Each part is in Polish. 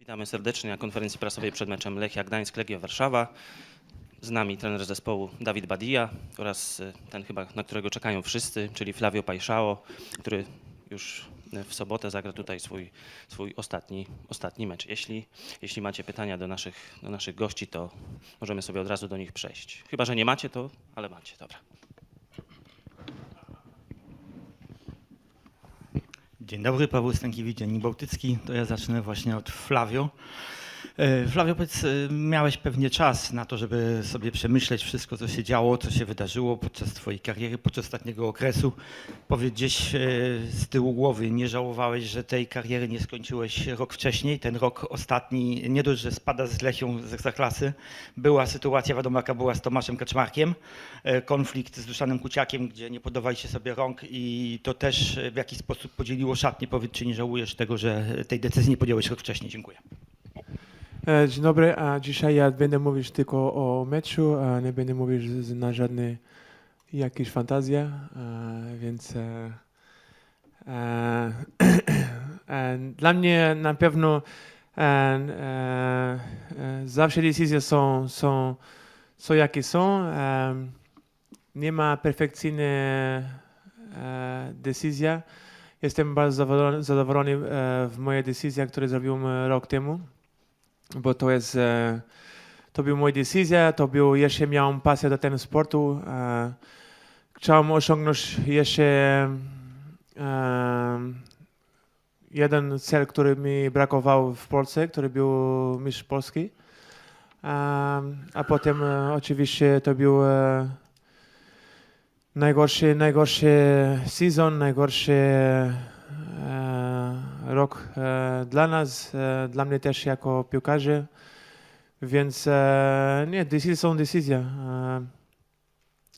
Witamy serdecznie na konferencji prasowej przed meczem Lechia Gdańsk, Legia Warszawa. Z nami trener zespołu Dawid Badia oraz y, ten chyba, na którego czekają wszyscy, czyli Flavio Pajszao, który już y, w sobotę zagra tutaj swój, swój ostatni, ostatni mecz. Jeśli, jeśli macie pytania do naszych, do naszych gości, to możemy sobie od razu do nich przejść. Chyba, że nie macie, to ale macie, dobra. Dzień dobry, Paweł Stękiewicz, Dziennik Bałtycki. To ja zacznę właśnie od Flavio. E, Flavio, powiedz, e, miałeś pewnie czas na to, żeby sobie przemyśleć wszystko, co się działo, co się wydarzyło podczas twojej kariery, podczas ostatniego okresu. Powiedz gdzieś e, z tyłu głowy, nie żałowałeś, że tej kariery nie skończyłeś rok wcześniej? Ten rok ostatni, nie dość, że spada z Lechią z Ekstraklasy, była sytuacja, wiadomo jaka była z Tomaszem Kaczmarkiem, konflikt z Duszanem Kuciakiem, gdzie nie podawaliście sobie rąk i to też w jakiś sposób podzieliło szatnię. Powiedz, czy nie żałujesz tego, że tej decyzji nie podjąłeś rok wcześniej? Dziękuję. E, Dzień dobry, a dzisiaj ja będę mówić tylko o meczu, a nie będę mówić na żadne jakieś fantazje, e, więc e, dla mnie na pewno zawsze decyzje są, są, są jakie są. Nie ma perfekcyjnej decyzji. Jestem bardzo zadowolony, w mojej decyzji, które zrobiłem rok temu bo to jest, e, to była moja decyzja, to był, jeszcze miałem pasję do tego sportu. E, chciałem osiągnąć jeszcze e, jeden cel, który mi brakował w Polsce, który był mistrz Polski. A potem oczywiście to był najgorszy, najgorszy sezon, najgorszy rok e, dla nas, e, dla mnie też jako piłkarzy, więc e, nie, decyzje są decyzje.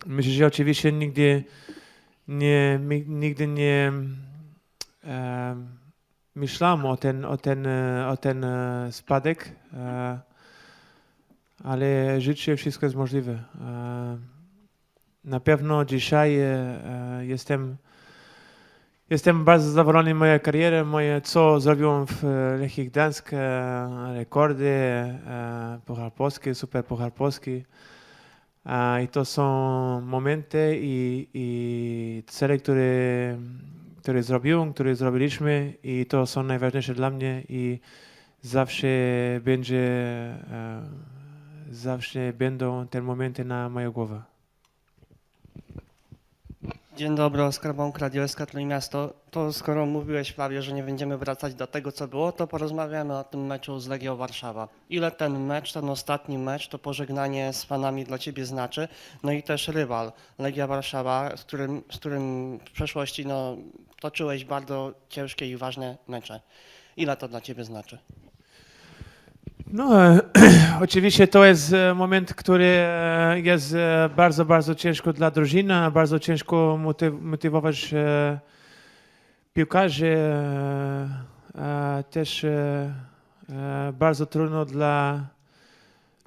Myślę, że oczywiście nigdy nie, nigdy nie myślałem o ten, o ten, o ten spadek, ale życie wszystko jest możliwe. Na pewno dzisiaj jestem Jestem bardzo zadowolony z mojej kariery, moje, co zrobiłem w e, Lechii Gdańsk, e, rekordy, e, Puchar Polski, Super Puchar Polski. I to są momenty i, i cele, które, które zrobiłem, które zrobiliśmy i to są najważniejsze dla mnie i zawsze będzie, zawsze będą te momenty na mojej głowie. Dzień dobry, Oskar Bąk, Radio SK Trójmiasto. To skoro mówiłeś, Flavio, że nie będziemy wracać do tego, co było, to porozmawiamy o tym meczu z Legią Warszawa. Ile ten mecz, ten ostatni mecz, to pożegnanie z fanami dla Ciebie znaczy? No i też rywal, Legia Warszawa, z którym, z którym w przeszłości no, toczyłeś bardzo ciężkie i ważne mecze. Ile to dla Ciebie znaczy? No, oczywiście to jest e, moment, który e, jest e, bardzo, bardzo ciężko dla drużyny, bardzo ciężko motyw- motywować piłkarzy. Też bardzo trudno dla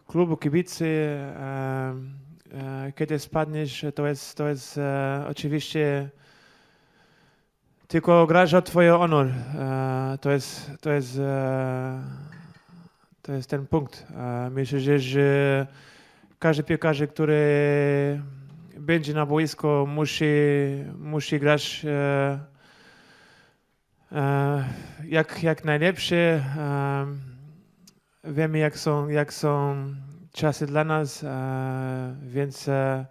klubu, kibicy. Kiedy spadniesz, to jest, to jest oczywiście tylko grasz o twoje honor. To jest, to jest to jest ten punkt. E, Myślę, że, że każdy piłkarz, który będzie na boisku, musi, musi grać e, e, jak, jak najlepszy. E, Wiemy, jak są, jak są czasy dla nas, e, więc e,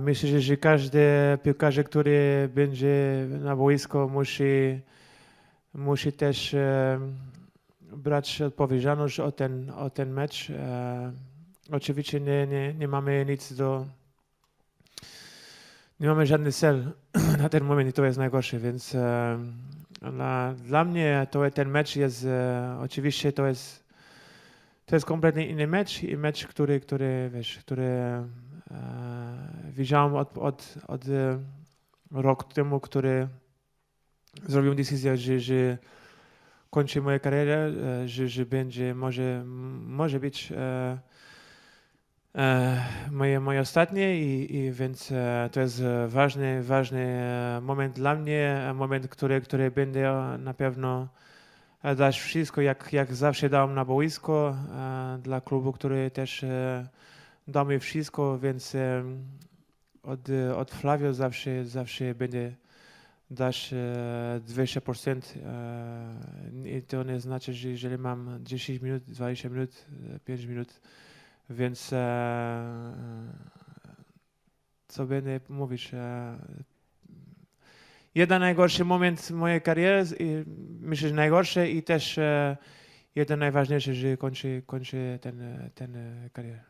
myślę, że, każdy piłkarz, który będzie na boisku, musi, musi też brać odpowiedzialność o ten, o ten mecz. E, oczywiście nie, nie, nie mamy nic do. Nie mamy żadny cel na ten moment i to jest najgorsze, więc e, dla, dla mnie to ten mecz jest e, oczywiście to jest to jest kompletnie inny mecz i mecz, który, który wiesz, który e, widziałem od, od, od e, rok temu, który zrobił decyzję, że, że kończy moją karierę, e, że, że będzie, może, może być e, e, moje, moje ostatnie i, i więc e, to jest ważny, ważny e, moment dla mnie, moment, który, który będę na pewno dać wszystko, jak, jak zawsze dałem na boisko dla klubu, który też dał mi wszystko, więc od, od Flavio zawsze, zawsze będzie dać e, 20%. E, I to nie znaczy, że jeżeli mam 10 minut, 20 minut, e, 5 minut, więc e, e, co będę mówić? E, jeden najgorszy moment mojej kariery, myślę, że najgorszy i też e, jeden najważniejszy, że kończy, kończy ten, e, ten e, karierę.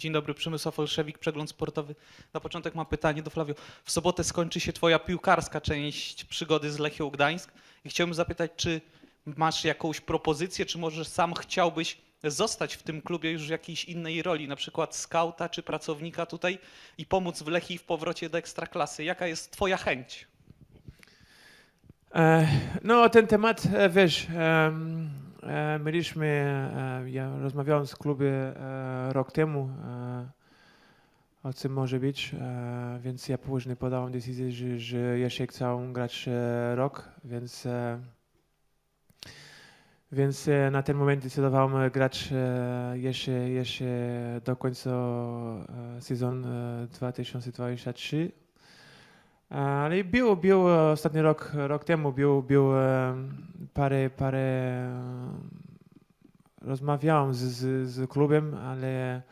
Dzień dobry, Przemysław Olszewik, Przegląd Sportowy. Na początek mam pytanie do Flavio. W sobotę skończy się twoja piłkarska część przygody z Lechią Gdańsk i chciałbym zapytać, czy masz jakąś propozycję, czy może sam chciałbyś zostać w tym klubie już w jakiejś innej roli, na przykład skauta czy pracownika tutaj i pomóc w Lechii w powrocie do Ekstraklasy. Jaka jest twoja chęć? E, No, ten temat, e, wiesz, mieliśmy, e, ja rozmawiałem z klubem e, rok temu, e, o czym może być, e, więc ja później podałem decyzję, że, że jeszcze chcę grać e, rok, więc, e, więc e, na ten moment decydowałem grać e, jeszcze, jeszcze do końca e, sezonu e, 2023. Ale był, był ostatni rok, rok temu, był, był em, parę, parę em, rozmawiałem z, z, z klubem, ale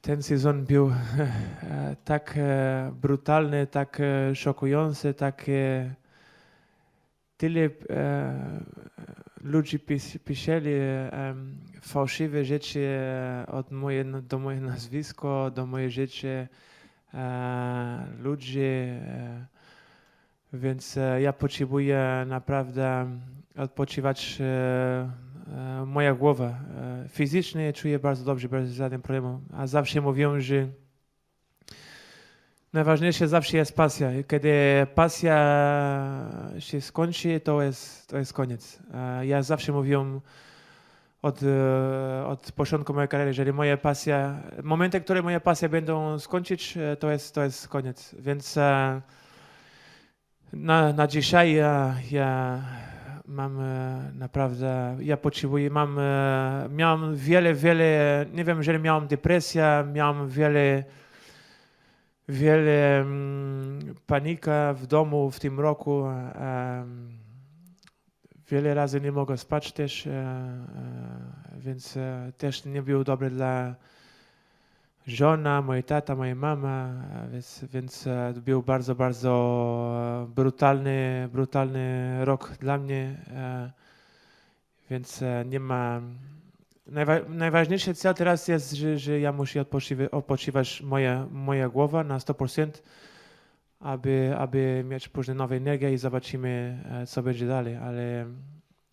ten sezon był e, tak e, brutalny, tak e, szokujący, tak e, tyle e, ludzi pis, pisali e, fałszywe rzeczy e, od moje, do moje nazwisko, do moje rzeczy. e, ludzi, e, więc e, ja potrzebuję naprawdę odpoczywać e, e, moja głowa. E, fizycznie czuję bardzo dobrze, bez żadnych problemów, a zawsze mówią, że najważniejsze zawsze jest pasja. Kiedy pasja się skończy, to jest, to jest koniec. E, Ja zawsze mówiłem od, e, od początku mojej kariery, jeżeli moja pasja, momenty, które moja pasja będą skończyć, e, to jest, to jest koniec. Więc e, na, na dzisiaj ja, ja mam naprawdę, ja potrzebuję, mam, miałem wiele, wiele, nie wiem, jeżeli miałem depresję, miałem wiele, wiele mm, panika w domu w tym roku. Wiele razy nie mogę spać też, więc e, też nie było dobre dla żona, moja tata, moja mama, e, więc, więc e, był bardzo, bardzo brutalny, brutalny rok dla mnie, więc nie ma... Najwa, najważniejszy cel teraz jest, że, że ja muszę odpoczywać, odpoczywać moja, moja głowa na 100%, aby, aby mieć później nową energię i zobaczymy, co będzie dalej, ale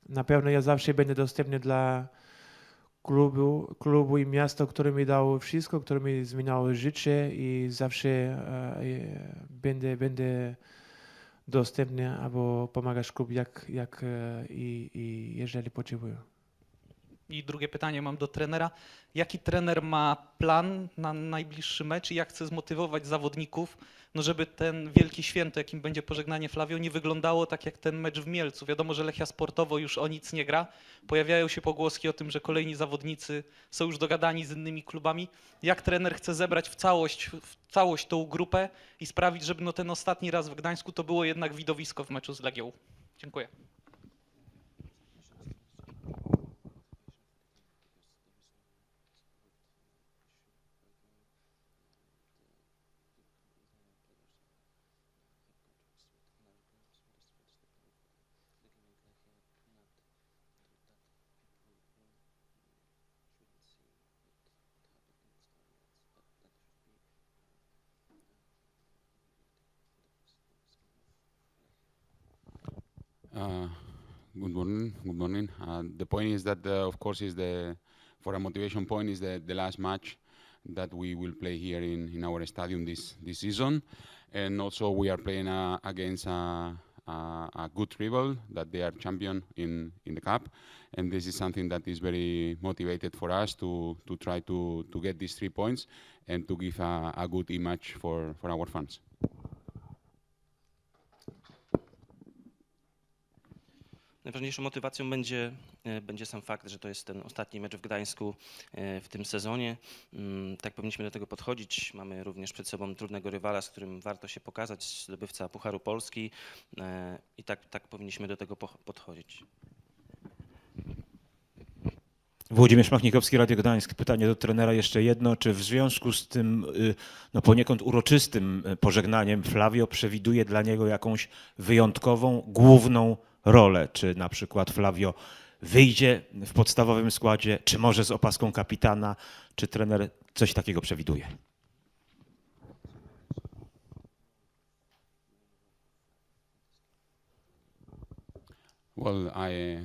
na pewno ja zawsze będę dostępny dla klubu, klubu i miasta, które mi dało wszystko, które mi zmieniało życie i zawsze e, e, będę, będę dostępny, aby pomagać klub jak, jak e, i, i jeżeli potrzebuję. I drugie pytanie mam do trenera. Jaki trener ma plan na najbliższy mecz i jak chce zmotywować zawodników, no żeby ten wielki święto, jakim będzie pożegnanie Flavio, nie wyglądało tak jak ten mecz w Mielcu? Wiadomo, że Lechia sportowo już o nic nie gra. Pojawiają się pogłoski o tym, że kolejni zawodnicy są już dogadani z innymi klubami. Jak trener chce zebrać w całość, w całość tą grupę i sprawić, żeby no ten ostatni raz w Gdańsku to było jednak widowisko w meczu z Legią? Dziękuję. Uh, Good morning. Good morning. Uh, The point is that, uh, of course, is the, for a motivation point, is the, the last match that we will play here in, in our stadium this, this season. And also we are playing uh, against a, a, a good rival that they are champion in, in the cup. And this is something that is very motivated for us to, to try to, to get these three points and to give a, a good image for, for our fans. Najważniejszą motywacją będzie, e, będzie sam fakt, że to jest ten ostatni mecz w Gdańsku e, w tym sezonie. Mm, Tak powinniśmy do tego podchodzić. Mamy również przed sobą trudnego rywala, z którym warto się pokazać, zdobywca Pucharu Polski e, i tak, tak powinniśmy do tego po- podchodzić. Włodzimierz Machnikowski, Radio Gdańsk. Pytanie do trenera jeszcze jedno. Czy w związku z tym y, no poniekąd uroczystym y, pożegnaniem Flavio przewiduje dla niego jakąś wyjątkową, główną rolę? Czy na przykład Flavio wyjdzie w podstawowym składzie, czy może z opaską kapitana? Czy trener coś takiego przewiduje? Well, I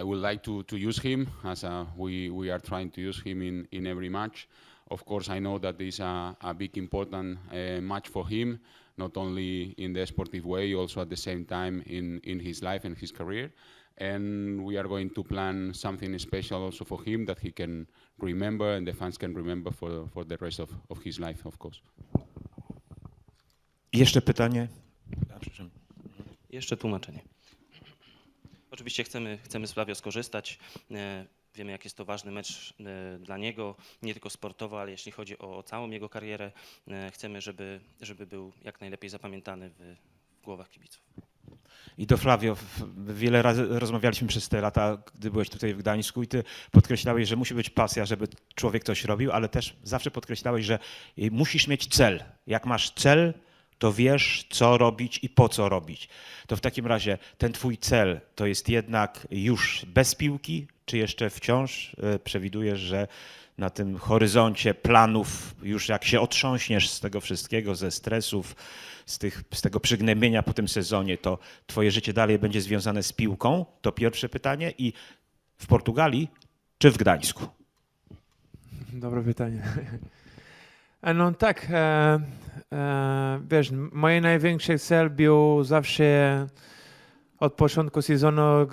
I would like to, to use him as a, we we are trying to use him in, in every match. Of course, I know that this is a, a big important uh, match for him, not only in the sportive way, also at the same time in, in his life and his career. And we are going to plan something special also for him that he can remember and the fans can remember for, for the rest of, of his life, of course. Jeszcze pytanie? Jeszcze tłumaczenie. Oczywiście chcemy, chcemy z Flavio skorzystać. E, Wiemy, jak jest to ważny mecz e, dla niego, nie tylko sportowo, ale jeśli chodzi o całą jego karierę. E, Chcemy, żeby, żeby był jak najlepiej zapamiętany w, w głowach kibiców. I do Flavio, wiele razy rozmawialiśmy przez te lata, gdy byłeś tutaj w Gdańsku i ty podkreślałeś, że musi być pasja, żeby człowiek coś robił, ale też zawsze podkreślałeś, że y, musisz mieć cel. Jak masz cel, to wiesz, co robić i po co robić. To w takim razie ten twój cel to jest jednak już bez piłki, czy jeszcze wciąż y, przewidujesz, że na tym horyzoncie planów, już jak się otrząśniesz z tego wszystkiego, ze stresów, z, tych, z tego przygnębienia po tym sezonie, to twoje życie dalej będzie związane z piłką? To pierwsze pytanie. I w Portugalii czy w Gdańsku? Dobre pytanie. E, No tak, e, e, wiesz, moje największy cel był zawsze od początku sezonu e,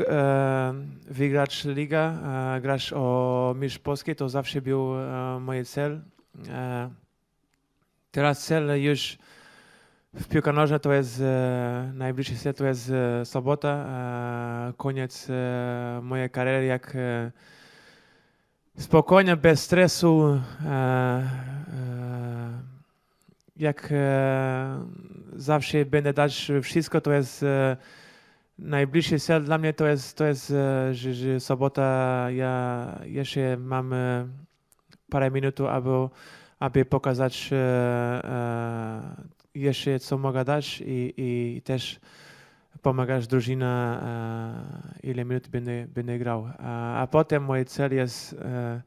wygrać ligę, e, grać o mistrz Polski, to zawsze był e, mój cel. E, teraz cel już w piłka nożna to jest e, najbliższy cel, to jest e, sobota, e, koniec e, mojej kariery, jak e, spokojnie, bez stresu. E, e, jak e, zawsze będę dać wszystko, to jest najbliższy cel dla mnie, to jest, to jest że, że sobota ja jeszcze mam parę minut, aby, aby pokazać jeszcze co mogę dać i, i też pomagasz drużyna, e, ile minut będę, będę grał. A, a potem mój cel jest e,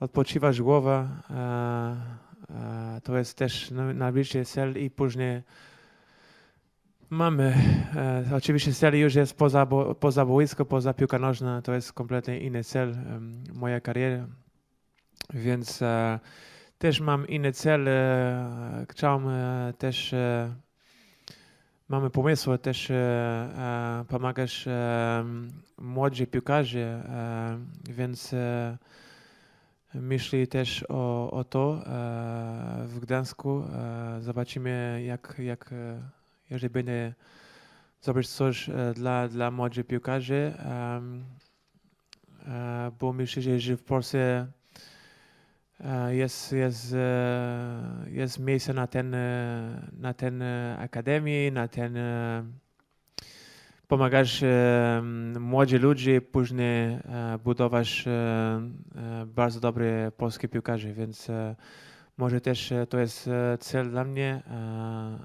odpoczywać głowa. E, to jest też na- najbliższy cel i później mamy, oczywiście cel już jest poza, poza boisko, poza piłka nożna, to jest kompletnie inny cel em, moja kariera. Więc też mam inny cel, chciałem też mamy pomysły też e, e, pomagać e, młodzi piłkarzy, e, więc e, myślę też o, o to e, w Gdańsku. E, zobaczymy, jak, jak e, jeżeli będzie zrobić coś e, dla, dla młodych piłkarzy, e, bo myślę, że- w Polsce e, jest, jest, e, jest miejsce na ten, e, na ten e, akademii, na ten e, pomagasz e, młodzi ludzie, później e, budować e, e, bardzo dobre polskie piłkarze, więc e, może też e, to jest e, cel dla mnie,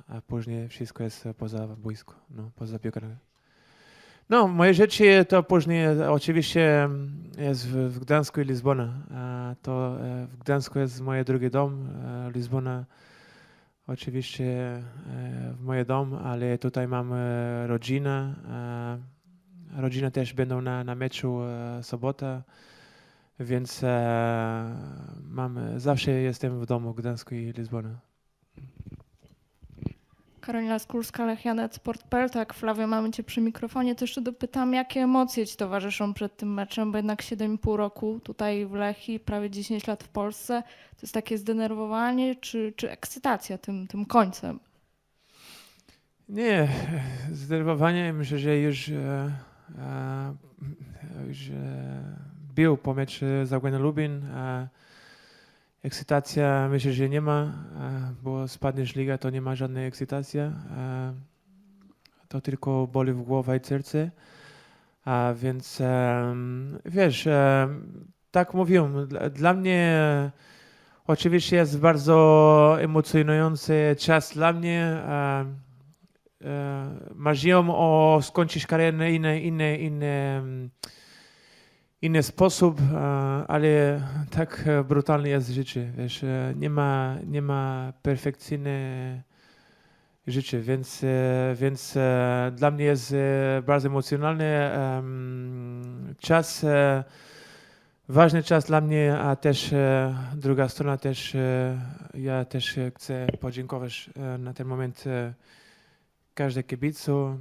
a, później wszystko jest e, poza boisko, no, poza piłką. No, moje rzeczy to później e, oczywiście mm, jest w, Gdańsku i Lizbona. A to e, w Gdańsku jest mój drugi dom, e, Lizbona oczywiście e, w mój dom, ale tutaj mam e, rodzinę. E, rodzina też będą na, na meczu e, sobota, więc e, mam, zawsze jestem w domu w Gdańsku i Lizbona. Karolina Skulska, Lechianet, Sport.pl. Tak, Flavio, mamy Cię przy mikrofonie. To jeszcze dopytam, jakie emocje Ci towarzyszą przed tym meczem, bo jednak 7,5 roku tutaj w Lechii, prawie 10 lat w Polsce. To jest takie zdenerwowanie czy, czy ekscytacja tym, tym końcem? Nie, zdenerwowanie myślę, że już e, e, że był po meczu z Lubin. E, ekscytacja myślę, że nie ma, e, bo spadniesz liga, to nie ma żadnej ekscytacji. E, to tylko boli w głowę i serce. A więc em, wiesz, tak mówiłem, dla, mnie oczywiście jest bardzo emocjonujący czas dla mnie. em, e, marzyłem o skończyć karierę inny, inny, inny, inny sposób, e, ale tak e, brutalnie jest życie. Wiesz, e, nie ma, nie ma perfekcyjne życie, więc, e, więc dla mnie jest bardzo emocjonalny em, czas, ważny czas dla mnie, a też druga strona też, ja też chcę podziękować na ten moment każdej kibicu,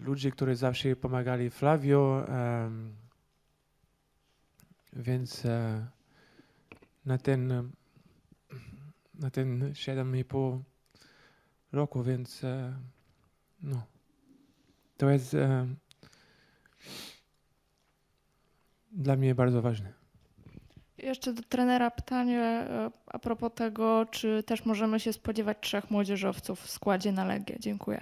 ludzi, którzy zawsze pomagali Flavio, więc e, na ten na ten 7,5 roku, więc e, no, to jest e, dla mnie bardzo ważne. Jeszcze do trenera pytanie a propos tego, czy też możemy się spodziewać trzech młodzieżowców w składzie na Legię. Dziękuję.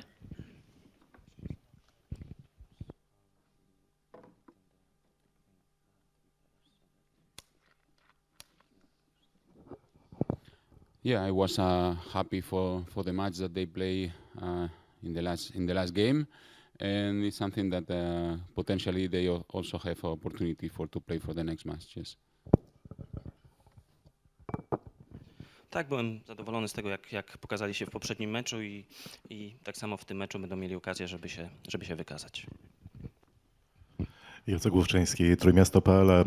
Yeah, I was uh, happy for, for the match that they play uh, in the last in the last game, and it's something that uh, potentially they al- also have opportunity for to play for the next. Tak, byłem zadowolony z tego, jak, jak pokazali się w poprzednim meczu i, i tak samo w tym meczu będą mieli okazję, żeby się, żeby się wykazać. Jacek Główczyński, Trójmiasto.pl. E,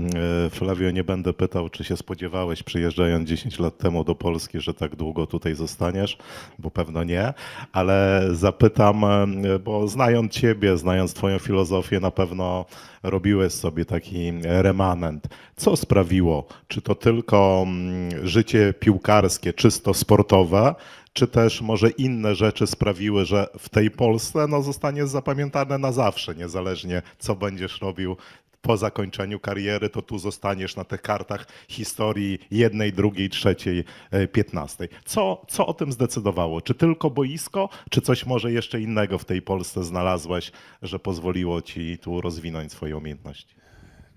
Flavio, nie będę pytał, czy się spodziewałeś, przyjeżdżając 10 lat temu do Polski, że tak długo tutaj zostaniesz, bo pewno nie, ale zapytam, e, bo znając Ciebie, znając Twoją filozofię, na pewno robiłeś sobie taki remanent. Co sprawiło? Czy to tylko mm, życie piłkarskie, czysto sportowe, czy też może inne rzeczy sprawiły, że w tej Polsce no, zostaniesz zapamiętany na zawsze, niezależnie co będziesz robił po zakończeniu kariery, to tu zostaniesz na tych kartach historii jednej, drugiej, trzeciej, e, piętnastej. Co, co o tym zdecydowało? Czy tylko boisko, czy coś może jeszcze innego w tej Polsce znalazłeś, że pozwoliło ci tu rozwinąć swoje umiejętności?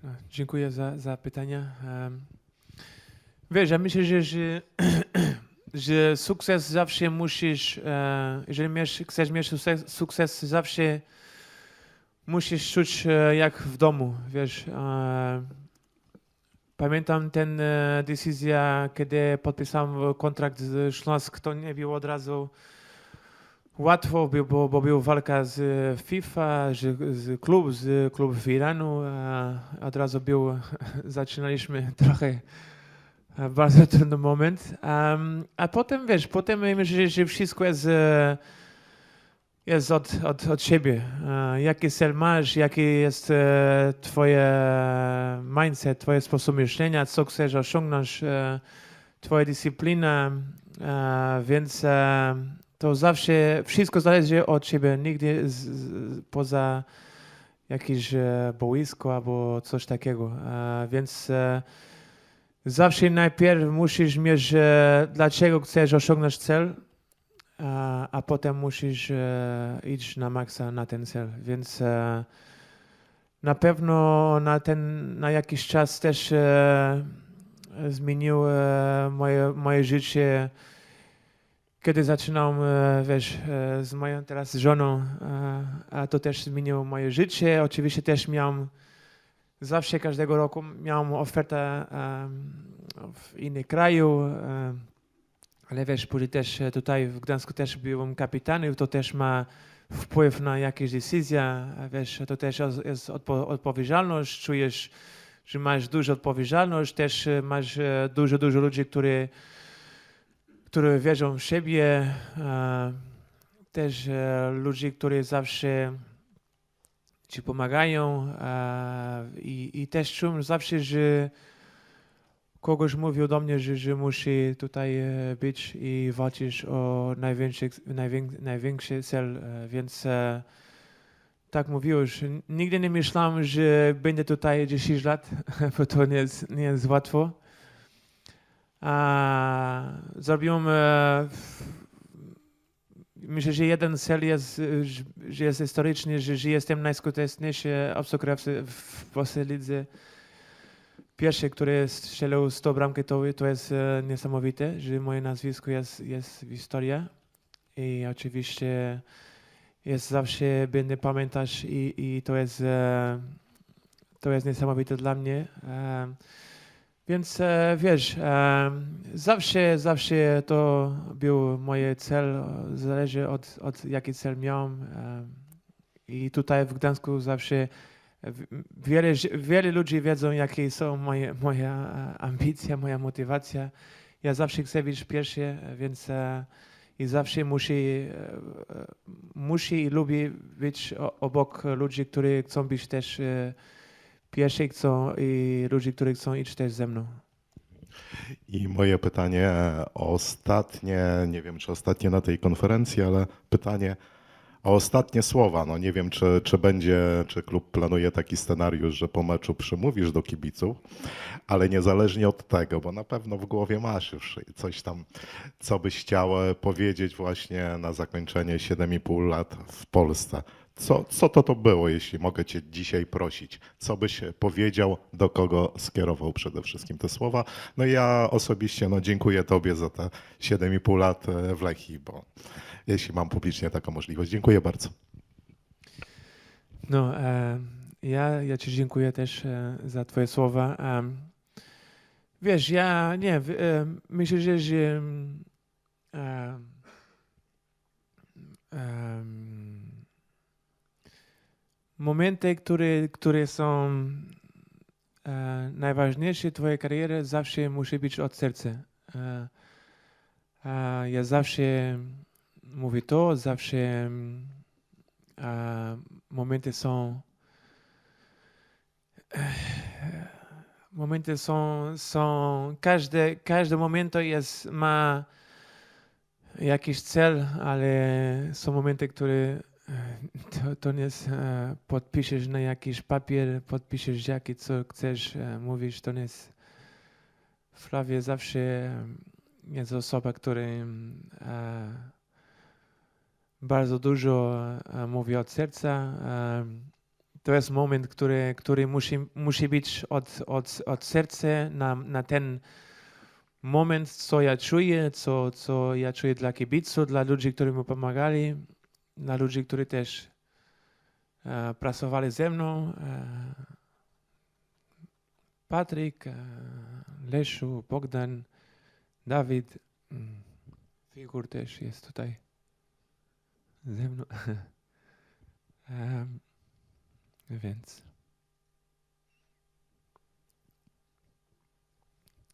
No, dziękuję za, za pytania. Wiesz, ja myślę, że, że, że sukces zawsze musisz, e, jeżeli miesz, chcesz mieć sukces, zawsze musisz czuć e, jak w domu, wiesz. E, pamiętam ten decyzja, kiedy podpisałem kontrakt z Śląsk, to nie było od razu łatwo, bo, bo była walka z FIFA, z, z klub, z klub w Iranu. Od razu był, zaczynaliśmy trochę bardzo trudny moment. Um, a potem, wiesz, potem myślę, że wszystko jest, e, jest od, od, od siebie. E, Jaki cel masz, jaki jest e, twoje mindset, twoje sposób myślenia, co chcesz osiągnąć, e, twoja dyscyplina, e, więc e, to zawsze wszystko zależy od ciebie, nigdy z, z, poza jakieś e, boisko albo coś takiego. E, więc e, zawsze najpierw musisz mieć, dlaczego chcesz osiągnąć cel, a, a potem musisz e, iść na maksa na ten cel. Więc e, na pewno na, ten, na jakiś czas też e, zmienił moje, moje życie kiedy zaczynam, e, wiesz, z moją teraz żoną, a to też zmieniło moje życie. Oczywiście też miałem, zawsze każdego roku miałem ofertę w innym kraju, ale wiesz, później też e, tutaj w Gdańsku też byłem kapitanem, to też ma wpływ na jakieś decyzje, wiesz, to też jest- odpo odpowiedzialność, czujesz, że masz dużą odpowiedzialność, też e, masz e, dużo, dużo ludzi, którzy które wierzą w siebie, też ludzi, którzy zawsze ci pomagają e, i, i też czułem zawsze, że kogoś mówił do mnie, że, że musi tutaj e, być i walczyć o największy, najwięk, największy cel, e, więc tak mówiłeś, nigdy nie myślałem, że będę tutaj 10 lat, bo to nie jest, nie jest łatwo. A, zrobiłem, że jeden cel jest, e, że- jest historyczny, że, jestem najskuteczniejszy obcokrajowcy w polskiej lidze. Pierwszy, który strzelił 100 bramki, to, to jest e, niesamowite, że moje nazwisko jest, jest w historii. I oczywiście jest zawsze będę pamiętać i, i to jest e, to jest niesamowite dla mnie. Więc e, wiesz, e, zawsze, zawsze to był mój cel, zależy od, od jaki cel miałem. E, I tutaj w Gdańsku zawsze wiele, wiele ludzi wiedzą, jakie są moje, moja ambicja, moja motywacja. Ja zawsze chcę być pierwszy, więc i zawsze musi, musi i lubi być obok ludzi, którzy chcą być też pierwsi chcą i ludzi, którzy chcą iść też ze mną. I moje pytanie e, ostatnie, nie wiem czy ostatnie na tej konferencji, ale pytanie o ostatnie słowa. No nie wiem, czy, czy będzie, czy klub planuje taki scenariusz, że po meczu przemówisz do kibiców, ale niezależnie od tego, bo na pewno w głowie masz już coś tam, co byś chciał powiedzieć właśnie na zakończenie 7,5 lat w Polsce. Co, co to to było, jeśli mogę Cię dzisiaj prosić? Co byś powiedział, do kogo skierował przede wszystkim te słowa? No ja osobiście no, dziękuję Tobie za te 7,5 lat e, w Lechii, bo jeśli mam publicznie taką możliwość. Dziękuję bardzo. No, e, ja, ja Ci dziękuję też e, za Twoje słowa. Wiesz, ja nie, e, myślę, że, że em, momenty, które, które są e, najważniejsze w Twojej karierze, zawsze musi być od serca. E, e, ja zawsze mówię to, zawsze e, momenty są momenty są, są każdy, każdy moment jest, ma jakiś cel, ale są momenty, które to, to nie jest e, podpiszesz na jakiś papier, podpiszesz jaki co chcesz e, mówić, to nie jest Flavie zawsze e, jest osoba, która e, bardzo dużo e, mówi od serca. E, to jest moment, który, który musi, musi być od, od, od serca na, na ten moment, co ja czuję, co, co ja czuję dla kibiców, dla ludzi, którzy mi pomagali, dla ludzi, którzy też e, pracowali ze mną. E, Patryk, e, Bogdan, Dawid, mm, Figur też jest tutaj ze mną. Więc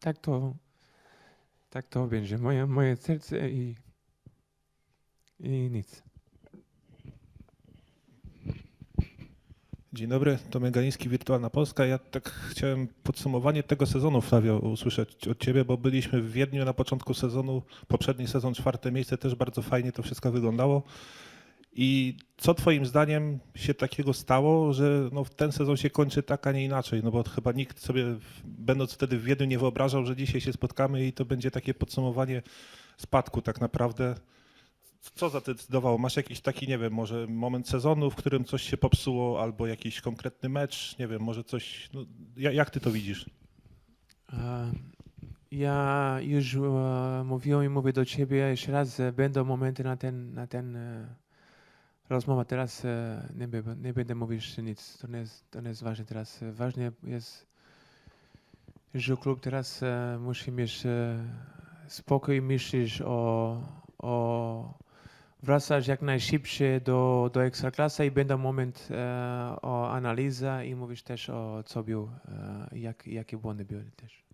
tak to, tak to będzie. Moje, moje serce i, i nic. Dzień dobry, Tomek Galiński, Wirtualna Polska. Ja tak chciałem podsumowanie tego sezonu, Flavio, usłyszeć od Ciebie, bo byliśmy w Wiedniu na początku sezonu, poprzedni sezon, czwarte miejsce, też bardzo fajnie to wszystko wyglądało. I co Twoim zdaniem się takiego stało, że no, ten sezon się kończy tak, a nie inaczej? No bo chyba nikt sobie, będąc wtedy w Wiedniu, nie wyobrażał, że dzisiaj się spotkamy i to będzie takie podsumowanie spadku tak naprawdę. Co zadecydowało? Masz jakiś taki, nie wiem, może moment sezonu, w którym coś się popsuło, albo jakiś konkretny mecz, nie wiem, może coś. No, ja- jak ty to widzisz? E, Ja już e, mówiłem i mówię do ciebie jeszcze raz, będą momenty na ten, na ten e, rozmowa. Teraz nie, nie będę mówił nic. To nie, jest, to nie jest ważne teraz. Ważne jest, że klub teraz musi mieć spokój, myślisz o, o wracasz jak najszybciej do, do Ekstraklasy i będzie moment e, o analiza i mówisz też o co był, e, jak, jakie błędy były też.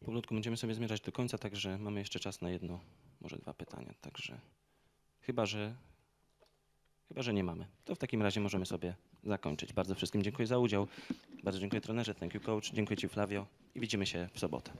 Powolutku będziemy sobie zmierzać do końca, także mamy jeszcze czas na jedno, może dwa pytania. Także chyba, że chyba, że nie mamy. To w takim razie możemy sobie zakończyć. Bardzo wszystkim dziękuję za udział. Bardzo dziękuję trenerze, thank you coach, dziękuję Ci Flavio i widzimy się w sobotę.